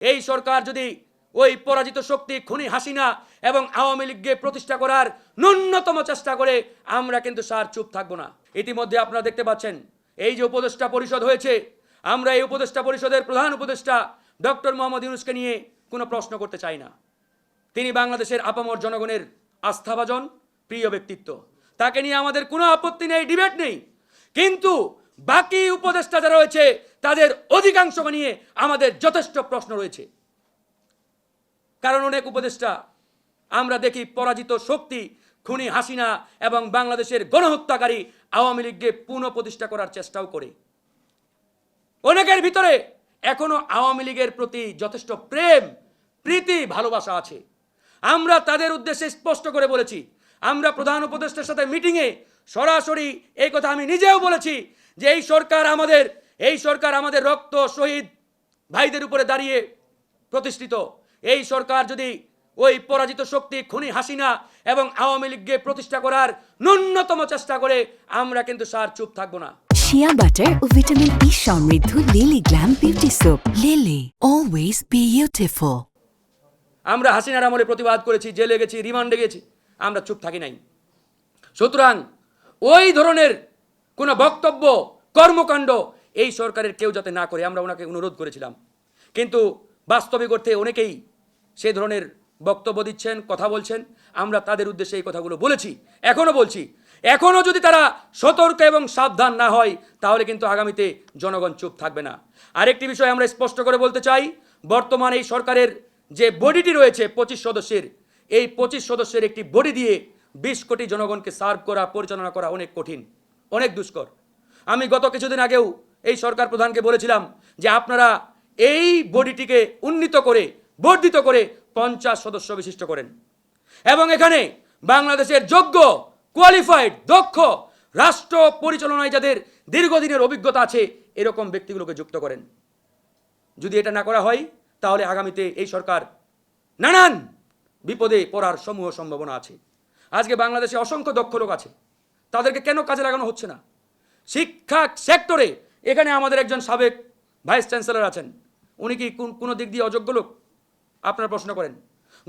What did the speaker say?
এই সরকার যদি ওই পরাজিত শক্তি খুনি হাসিনা এবং আওয়ামী লীগকে প্রতিষ্ঠা করার ন্যূনতম চেষ্টা করে, আমরা কিন্তু স্যার চুপ থাকব না। ইতিমধ্যে আপনারা দেখতে পাচ্ছেন, এই যে উপদেষ্টা পরিষদ হয়েছে, আমরা এই উপদেষ্টা পরিষদের প্রধান উপদেষ্টা ডক্টর মোহাম্মদ ইউনুসকে নিয়ে কোনো প্রশ্ন করতে চাই না। তিনি বাংলাদেশের আপামর জনগণের আস্থাভাজন, প্রিয় ব্যক্তিত্ব। তাকে নিয়ে আমাদের কোনো আপত্তি নেই, ডিবেট নেই। কিন্তু বাকি উপদেষ্টা যারা রয়েছে তাদের অধিকাংশ নিয়ে আমাদের যথেষ্ট প্রশ্ন রয়েছে। কারণ অনেক উপদেষ্টা আমরা দেখি পরাজিত শক্তি, খুনি হাসিনা এবং বাংলাদেশের গণহত্যাকারী আওয়ামী লীগকে পুনঃপ্রতিষ্ঠা করার চেষ্টাও করে। অনেকের ভিতরে এখনও আওয়ামী লীগের প্রতি যথেষ্ট প্রেম, প্রীতি, ভালোবাসা আছে। আমরা তাদের উদ্দেশ্যে স্পষ্ট করে বলেছি, আমরা প্রধান উপদেষ্টার সাথে মিটিংয়ে সরাসরি এই কথা আমি নিজেও বলেছি যে এই সরকার আমাদের এই সরকার আমাদের রক্ত শহীদ ভাইদের উপরে দাঁড়িয়ে প্রতিষ্ঠিত। এই সরকার যদি ওই পরাজিত শক্তি খুনি হাসিনা এবং আওয়ামী লীগকে প্রতিষ্ঠা করার ন্যূনতম চেষ্টা করে আমরা কিন্তু স্যার চুপ থাকব না। শিয়া বাটার ও ভিটামিন ই সমৃদ্ধ Lily glam beauty soap Lily always beautiful আমরা হাসিনার আমলে প্রতিবাদ করেছি জেলে গেছি রিমান্ডে গেছি আমরা চুপ থাকি নাই। সুতরাং ওই ধরনের কোনো বক্তব্য কর্মকাণ্ড এই সরকারের কেউ যাতে না করে, আমরা ওনাকে অনুরোধ করেছিলাম। কিন্তু বাস্তবিক অর্থে অনেকেই সেই ধরনের বক্তব্য দিচ্ছেন, কথা বলছেন। আমরা তাদের উদ্দেশ্যে এই কথাগুলো বলেছি, এখনও বলছি। এখনও যদি তারা সতর্ক এবং সাবধান না হয়, তাহলে কিন্তু আগামীতে জনগণ চুপ থাকবে না। আরেকটি বিষয় আমরা স্পষ্ট করে বলতে চাই, বর্তমান এই সরকারের যে বডিটি রয়েছে পঁচিশ সদস্যের, এই পঁচিশ সদস্যের একটি বডি দিয়ে বিশ কোটি জনগণকে সার্ভ করা, পরিচালনা করা অনেক কঠিন, অনেক দুষ্কর। আমি গত কিছুদিন আগেও এই সরকার প্রধানকে বলেছিলাম যে আপনারা এই বডিটিকে উন্নীত করে, বর্ধিত করে পঞ্চাশ সদস্য বিশিষ্ট করেন। এবং এখানে বাংলাদেশের যোগ্য কোয়ালিফাইড দক্ষ রাষ্ট্র পরিচালনায় যাদের দীর্ঘদিনের অভিজ্ঞতা আছে, এরকম ব্যক্তিগুলোকে যুক্ত করেন। যদি এটা না করা হয়, তাহলে আগামীতে এই সরকার নানান বিপদে পড়ার সমূহ সম্ভাবনা আছে। আজকে বাংলাদেশে অসংখ্য দক্ষ লোক আছে। তাদেরকে কেন কাজে লাগানো হচ্ছে না? শিক্ষা সেক্টরে এখানে আমাদের একজন সাবেক ভাইস চ্যান্সেলর আছেন। উনি কি কোন- দিক দিয়ে অযোগ্য লোক? আপনার প্রশ্ন করেন।